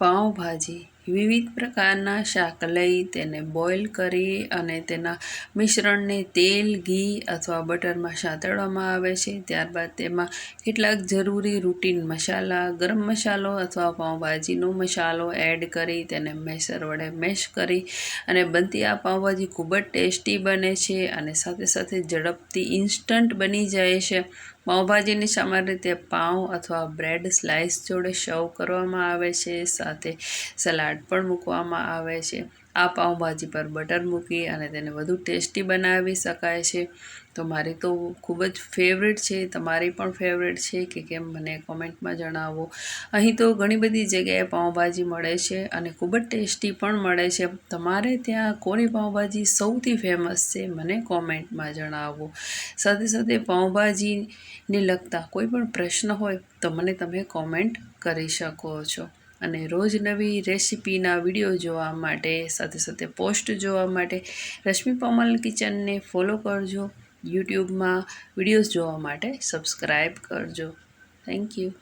પાઉંભાજી વિવિધ પ્રકારના શાક લઈ તેને બોઇલ કરી અને તેના મિશ્રણને તેલ, ઘી અથવા બટરમાં સાંતળવામાં આવે છે. ત્યારબાદ તેમાં કેટલાક જરૂરી રૂટીન મસાલા, ગરમ મસાલો અથવા પાઉંભાજીનો મસાલો એડ કરી તેને મેસર વડે મેશ કરી અને બનતી આ પાઉંભાજી ખૂબ જ ટેસ્ટી બને છે અને સાથે સાથે ઝડપથી ઇન્સ્ટન્ટ બની જાય છે. પાઉંભાજીને સામાન્ય રીતે પાઉં અથવા બ્રેડ સ્લાઇસ જોડે સર્વ કરવામાં આવે છે. સાથે સલાડ પણ મૂકવામાં આવે છે. આ પાઉંભાજી પર બટર મૂકી અને તેને વધુ ટેસ્ટી બનાવી શકાય છે. તો મારી તો ખૂબ જ ફેવરેટ છે, તમારી પણ ફેવરેટ છે કે કેમ મને કોમેન્ટમાં જણાવો. અહીં તો ઘણી બધી જગ્યાએ પાઉંભાજી મળે છે અને ખૂબ જ ટેસ્ટી પણ મળે છે. તમારે ત્યાં કોની પાઉંભાજી સૌથી ફેમસ છે મને કોમેન્ટમાં જણાવો. સાથે સાથે પાઉંભાજીને લગતા કોઈ પણ પ્રશ્ન હોય તો મને તમે કોમેન્ટ કરી શકો છો. અને રોજ નવી રેસિપીના વીડિયો જોવા માટે, સાથે સાથે પોસ્ટ જોવા માટે, રશ્મિ પમલ કિચનને ફોલો કરજો. યુટ્યુબમાં વિડીયોઝ જોવા માટે સબસ્ક્રાઈબ કરજો. Thank you.